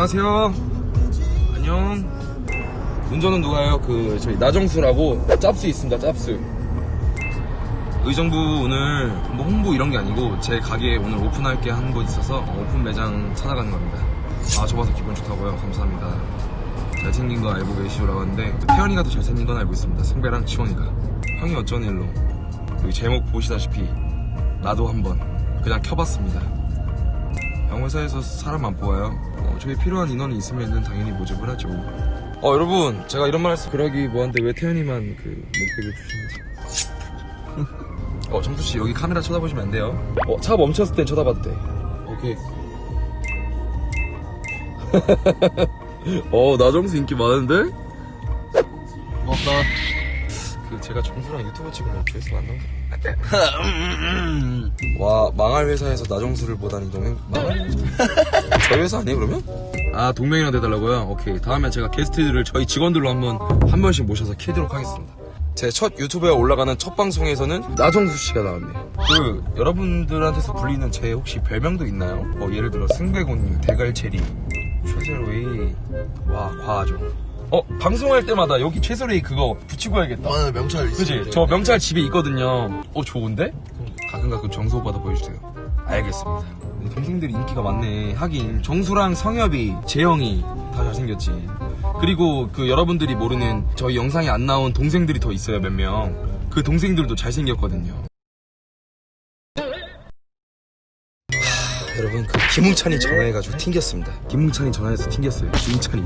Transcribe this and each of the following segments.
안녕하세요. 안녕. 운전은 누가요? 그 저희 나정수라고 짭수 있습니다. 짭수. 의정부 오늘 뭐 홍보 이런 게 아니고 제 가게 오늘 오픈할 게 한 곳 있어서 오픈 매장 찾아가는 겁니다. 아 저 봐서 기분 좋다고요. 감사합니다. 잘생긴 거 알고 계시오라고 하는데 태연이가 더 잘생긴 건 알고 있습니다. 승배랑 치원이가. 형이 어쩐 일로 여기 제목 보시다시피 나도 한번 그냥 켜봤습니다. 형 회사에서 사람 안 뽑아요. 어, 저희 필요한 인원이 있으면 당연히 모집을 하죠. 어 여러분 제가 이런 말 해서 그러기 뭐한데 왜 태연이만 그 목베개 주시는지. 어 정수 씨 여기 카메라 쳐다보시면 안 돼요. 어 차 멈췄을 땐 쳐다봐도 돼. 오케이. 어 나정수 인기 많은데? 고맙다. 그 제가 정수랑 유튜브 찍으면 계속 안 나오죠. 와 망할 회사에서 나정수를 보다니 동행 망할 회사? 저희 회사 아니에요 그러면? 아 동명이랑 돼달라고요? 오케이 다음에 제가 게스트들을 저희 직원들로 한번 한 번씩 모셔서 키도록 하겠습니다 제 첫 유튜브에 올라가는 첫 방송에서는 나정수 씨가 나왔네요 그 여러분들한테서 불리는 제 혹시 별명도 있나요? 뭐 예를 들어 승배고님 대갈체리 최세로이 와 과하죠 어 방송할 때마다 여기 최세로이 그거 붙이고 해야겠다 오늘 명찰 그지? 있으면 저 명찰 집에 있거든요. 어, 좋은데? 가끔 가끔 정수 오빠도 보여주세요. 알겠습니다. 동생들이 인기가 많네. 하긴, 정수랑 성엽이, 재영이 다 잘생겼지. 그리고 그 여러분들이 모르는 저희 영상에 안 나온 동생들이 더 있어요, 몇 명. 그 동생들도 잘생겼거든요. 하, 여러분, 그 김웅찬이 전화해가지고 튕겼습니다. 김웅찬이 전화해서 튕겼어요. 김웅찬이.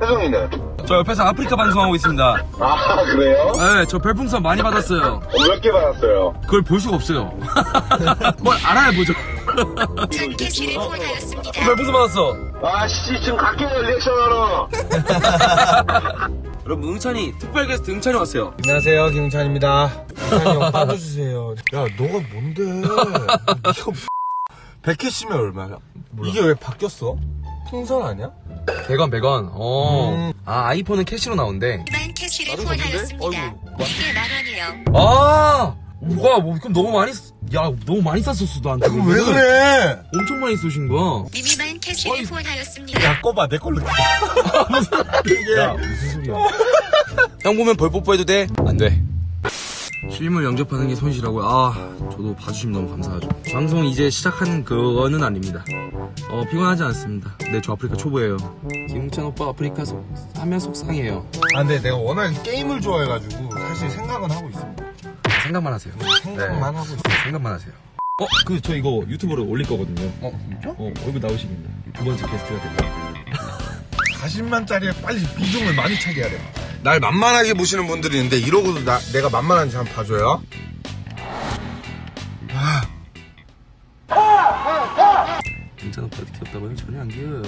혜정이는? 저 옆에서 아프리카 방송하고 있습니다. 아 그래요? 네, 저 별풍선 많이 받았어요. 어, 몇개 받았어요? 그걸 볼 수가 없어요. 뭘 알아야 보죠. 후원하였습니다. 별풍선 받았어. 아씨 지금 갈게요 리액션하러 여러분 응찬이 특별 게스트 응찬이 왔어요. 안녕하세요 김웅찬입니다 김웅찬이 형 빠져주세요 야 너가 뭔데 네가 100캐시면 얼마야? 이게 왜 바뀌었어? 풍선 아니야? 100원 100원. 어. 음. 아 아이폰은 캐시로 나온대. 만 캐시를 나도 후원하였습니다. 줬는데? 이게 만 원이에요. 아. 와, 뭐 그럼 너무 많이 쓰- 야 너무 많이 쌌었어 나한테. 그럼 왜 그래? 엄청 많이 쏘신 거야. 미미만 캐시를 어이. 후원하였습니다. 야 꺼봐 내 걸로 이게 야 무슨 소리야? 형 보면 벌 뽀뽀해도 돼? 안 돼. 실물 영접하는 게 손실하고요. 아, 저도 봐주시면 너무 감사하죠. 방송 이제 시작하는 그거는 아닙니다. 어, 피곤하지 않습니다. 네, 저 아프리카 초보예요. 김웅찬 오빠 아프리카 속, 하면 속상해요. 아 근데 내가 워낙 게임을 좋아해가지고 사실 생각은 하고 있습니다 생각만 하세요. 생각만 네, 하고 있어 생각만 하세요. 어, 그, 저 이거 유튜브로 올릴 거거든요. 어 진짜? 어, 얼굴 나오십니다. 두 번째 게스트가 됩니다. 40만짜리에 빨리 비중을 많이 차게 해야 돼. 날 만만하게 보시는 분들이 있는데 이러고도 나, 내가 만만한지 한번 봐줘요. 아, 김웅찬 오빠한테 귀엽다고요? 전혀 안 귀여워요.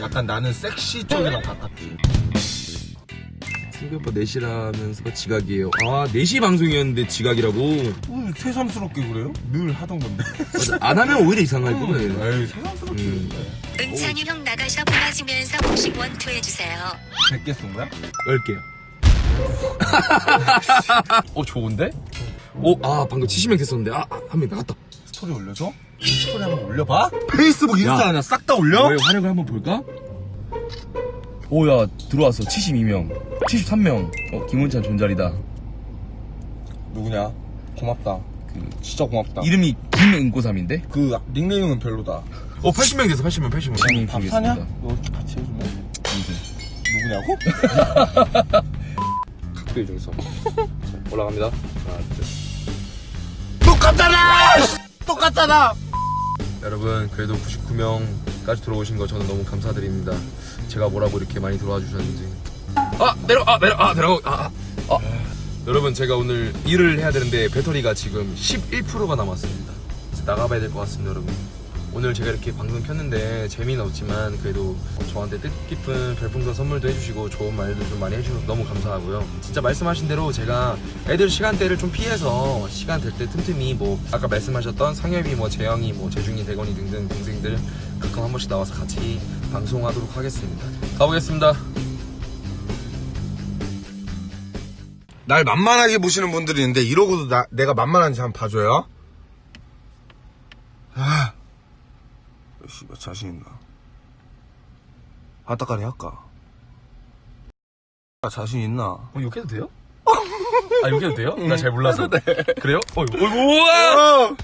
약간 나는 섹시 쪽이랑 가깝지. 승기 오빠 4시라면서 지각이에요. 아, 4시 방송이었는데 지각이라고? 어, 새삼스럽게 그래요? 늘 하던 건데. 맞아, 안 하면 오히려 이상할 거예요. 에이, 새삼스럽게. 음. 응찬이 형 나가셔 보내주면서 공식 원투 해주세요. 100개 쓴 거야? 10개요. 어, 좋은데? 오, 아, 방금 70명 됐었는데, 아, 한 명 나갔다. 스토리 올려줘? 스토리 한번 올려봐? 페이스북, 인스타 야. 아니야? 싹다 올려? 너의 활약을 한번 볼까? 오, 야, 들어왔어. 72명. 73명. 어, 김원찬 존잘이다. 누구냐? 고맙다. 그, 진짜 고맙다. 이름이 김은고삼인데? 그, 닉네임은 별로다. 어, 80명 됐어, 80명, 80명. 밥 사냐? 너 같이 해주면? 누구냐고? 각도의 중성. 자, 올라갑니다. 하나, 둘, 셋. 똑같잖아! 똑같잖아! 여러분 그래도 99명까지 들어오신 거 저는 너무 감사드립니다. 제가 뭐라고 이렇게 많이 들어와 주셨는지. 아 내려 아 내려 아 내려 아, 아, 아. 여러분 제가 오늘 일을 해야 되는데 배터리가 지금 11%가 남았습니다. 나가봐야 될 것 같습니다, 여러분. 오늘 제가 이렇게 방송 켰는데 재미는 없지만 그래도 저한테 뜻깊은 별풍선 선물도 해주시고 좋은 말도 좀 많이 해주셔서 너무 감사하고요. 진짜 말씀하신 대로 제가 애들 시간대를 좀 피해서 시간 될 때 틈틈이 뭐 아까 말씀하셨던 상엽이 뭐 재영이 뭐 재중이 대건이 등등 동생들 가끔 한 번씩 나와서 같이 방송하도록 하겠습니다. 가보겠습니다. 날 만만하게 보시는 분들이 있는데 이러고도 나, 내가 만만한지 한번 봐줘요. 씨발 자신 있나? 아따까리 할까? 아, 자신 있나? 어, 욕해도 돼요? 아, 욕해도 돼요? 나 잘 몰라서. 그래요? 어, 어, 우와!